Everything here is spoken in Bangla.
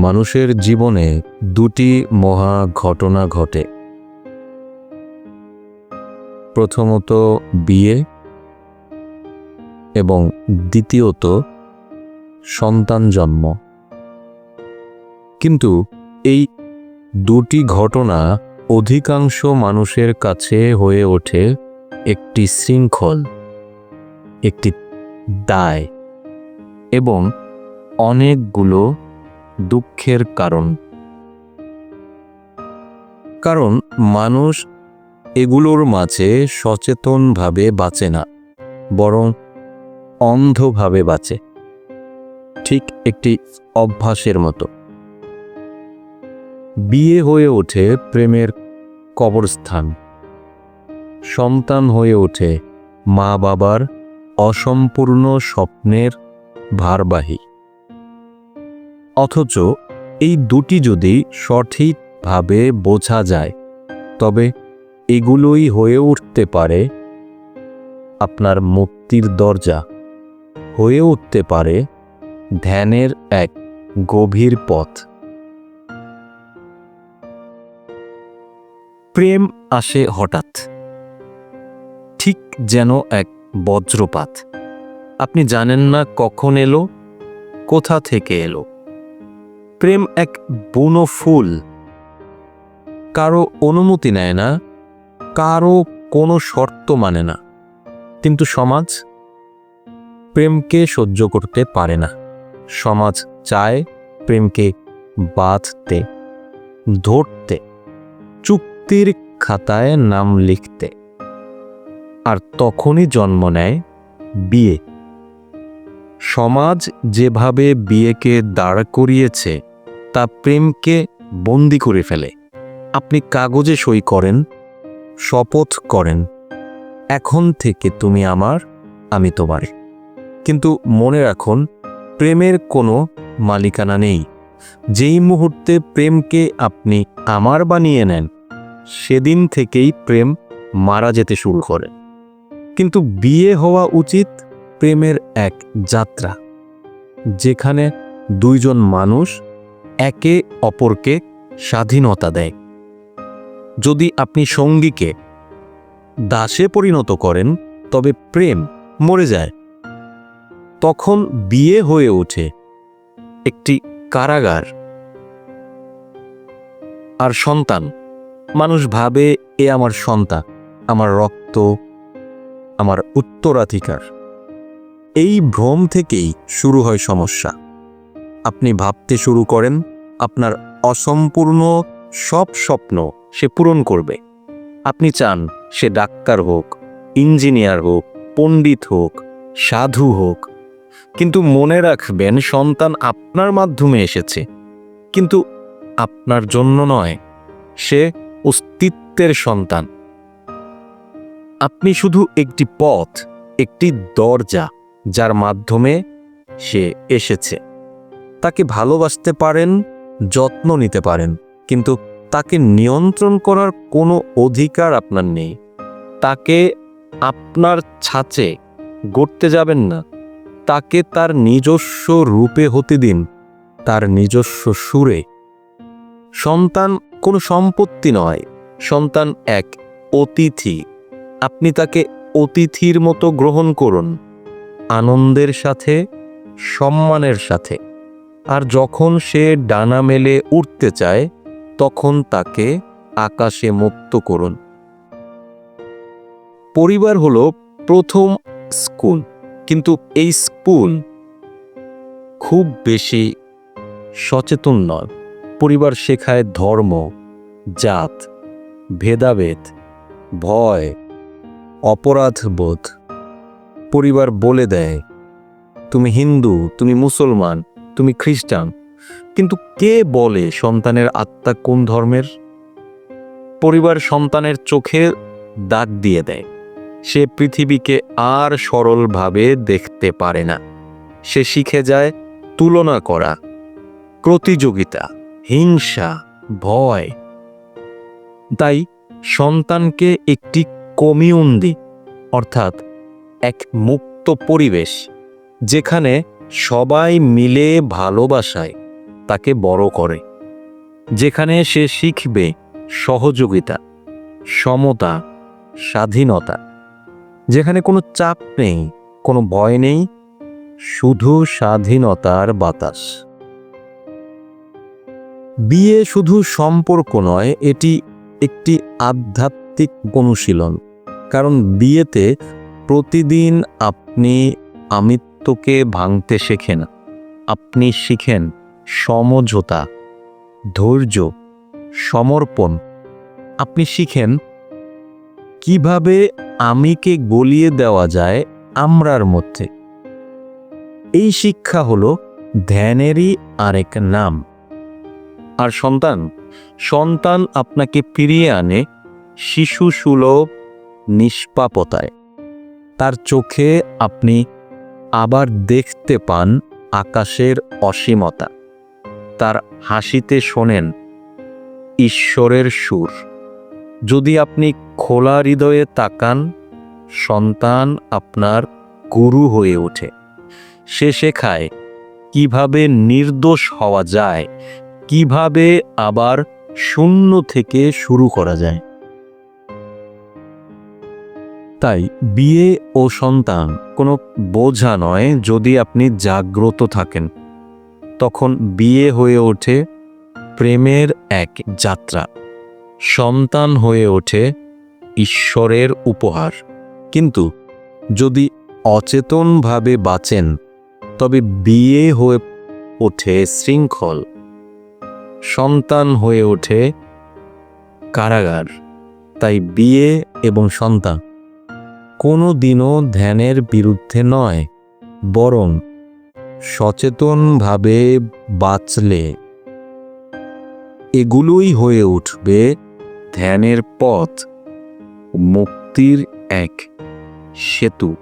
মানুষের জীবনে দুটি মহা ঘটনা ঘটে। প্রথমত বিয়ে এবং দ্বিতীয়ত সন্তান জন্ম। কিন্তু এই দুটি ঘটনা অধিকাংশ মানুষের কাছে হয়ে ওঠে একটি শৃঙ্খল, একটি দায় এবং অনেকগুলো দুঃখের কারণ। কারণ মানুষ এগুলোর মাঝে সচেতনভাবে বাঁচে না, বরং অন্ধভাবে বাঁচে। ঠিক একটি অভ্যাসের মতো। বিয়ে হয়ে ওঠে প্রেমের কবরস্থান। সন্তান হয়ে ওঠে মা বাবার অসম্পূর্ণ স্বপ্নের ভারবাহী। অথচ এই দুটি যদি সঠিকভাবে বোঝা যায়, তবে এগুলোই হয়ে উঠতে পারে আপনার মুক্তির দরজা। হয়ে উঠতে পারে ধ্যানের এক গভীর পথ। প্রেম আসে হঠাৎ, ঠিক যেন এক বজ্রপাত। আপনি জানেন না কখন এলো, কোথা থেকে এলো। প্রেম এক বুনো ফুল। কারও অনুমতি নেয় না, কারও কোনো শর্ত মানে না। কিন্তু সমাজ প্রেমকে সহ্য করতে পারে না। সমাজ চায় প্রেমকে বাঁধতে, ধরতে, চুক্তির খাতায় নাম লিখতে। আর তখনই জন্ম নেয় বিয়ে। সমাজ যেভাবে বিয়েকে দাঁড় করিয়েছে তা প্রেমকে বন্দি করে ফেলে। আপনি কাগজে সই করেন, শপথ করেন, এখন থেকে তুমি আমার, আমি তোমার। কিন্তু মনে রাখুন, প্রেমের কোনো মালিকানা নেই। যেই মুহূর্তে প্রেমকে আপনি আমার বানিয়ে নেন, সেদিন থেকেই প্রেম মারা যেতে শুরু করে। কিন্তু বিয়ে হওয়া উচিত প্রেমের এক যাত্রা, যেখানে দুইজন মানুষ একে অপরকে স্বাধীনতা দেয়। যদি আপনি সঙ্গীকে দাসে পরিণত করেন, তবে প্রেম মরে যায়। তখন বিয়ে হয়ে ওঠে একটি কারাগার। আর সন্তান, মানুষ ভাবে, এ আমার সন্তান, আমার রক্ত, আমার উত্তরাধিকার। এই ভ্রম থেকেই শুরু হয় সমস্যা। আপনি ভাবতে শুরু করেন, আপনার অসম্পূর্ণ সব স্বপ্ন সে পূরণ করবে। আপনি চান সে ডাক্তার হোক, ইঞ্জিনিয়ার হোক, পণ্ডিত হোক, সাধু হোক। কিন্তু মনে রাখবেন, সন্তান আপনার মাধ্যমে এসেছে। কিন্তু আপনার জন্য নয়, সে অস্তিত্বের সন্তান। আপনি শুধু একটি পথ, একটি দরজা, যার মাধ্যমে সে এসেছে। তাকে ভালোবাসতে পারেন, যত্ন নিতে পারেন। কিন্তু তাকে নিয়ন্ত্রণ করার কোনো অধিকার আপনার নেই। তাকে আপনার ছাঁচে গড়তে যাবেন না। তাকে তার নিজস্ব রূপে হতে দিন, তার নিজস্ব সুরে। সন্তান কোনো সম্পত্তি নয়, সন্তান এক অতিথি। আপনি তাকে অতিথির মতো গ্রহণ করুন, আনন্দের সাথে, সম্মানের সাথে। আর যখন সে ডানা মেলে উঠতে চায়, তখন তাকে আকাশে মুক্ত করুন। পরিবার হলো প্রথম স্কুল, কিন্তু এই স্কুল খুব বেশি সচেতন নয়। পরিবার শেখায় ধর্ম, জাত, ভেদাভেদ, ভয়, অপরাধবোধ। পরিবার বলে দেয়, তুমি হিন্দু, তুমি মুসলমান তুমি খ্রিস্টান, কিন্তু কে বলে সন্তানের আত্মা কোন ধর্মের? পরিবার সন্তানের চোখে দাগ দিয়ে দেয়। সে পৃথিবীকে আর সরলভাবে দেখতে পারে না। সে শিখে যায় তুলনা করা, প্রতিযোগিতা, হিংসা, ভয়। তাই সন্তানকে একটি কমিউন্দি, অর্থাৎ এক মুক্ত পরিবেশ, যেখানে সবাই মিলে ভালোবাসায় তাকে বড় করে। যেখানে সে শিখবে সহযোগিতা, সমতা, স্বাধীনতা। যেখানে কোনো চাপ নেই, কোনো ভয় নেই, শুধু স্বাধীনতার বাতাস। বিয়ে শুধু সম্পর্ক নয়, এটি একটি আধ্যাত্মিক অনুশীলন। কারণ বিয়েতে প্রতিদিন আপনি আমিত্বকে ভাঙতে শেখেন। আপনি শিখেন সমঝোতা, ধৈর্য, সমর্পণ। আপনি শিখেন কীভাবে আমিকে গলিয়ে দেওয়া যায় আমরার মধ্যে। এই শিক্ষা হল ধ্যানেরই আরেক নাম। আর সন্তান সন্তান আপনাকে ফিরিয়ে আনে শিশু সুলভ নিষ্পাপতায়। তার চোখে আপনি আবার দেখতে পান আকাশের অসীমতা। তার হাসিতে শোনেন, ঈশ্বরের সুর। যদি আপনি খোলা হৃদয়ে তাকান, সন্তান আপনার গুরু হয়ে ওঠে। সে শেখায়, কীভাবে নির্দোষ হওয়া যায়, কীভাবে আবার শূন্য থেকে শুরু করা যায়। তাই বিয়ে ও সন্তান কোনো বোঝা নয় যদি আপনি জাগ্রত থাকেন। তখন বিয়ে হয়ে ওঠে প্রেমের এক যাত্রা। সন্তান হয়ে ওঠে ঈশ্বরের উপহার। কিন্তু যদি অচেতনভাবে বাঁচেন, তবে বিয়ে হয়ে ওঠে শৃঙ্খল। সন্তান হয়ে ওঠে কারাগার। তাই বিয়ে এবং সন্তান কোনো দিনও ধ্যানের বিরুদ্ধে নয়, বরং সচেতনভাবে বাঁচলে। এগুলোই হয়ে উঠবে ধ্যানের পথ, মুক্তির এক সেতু।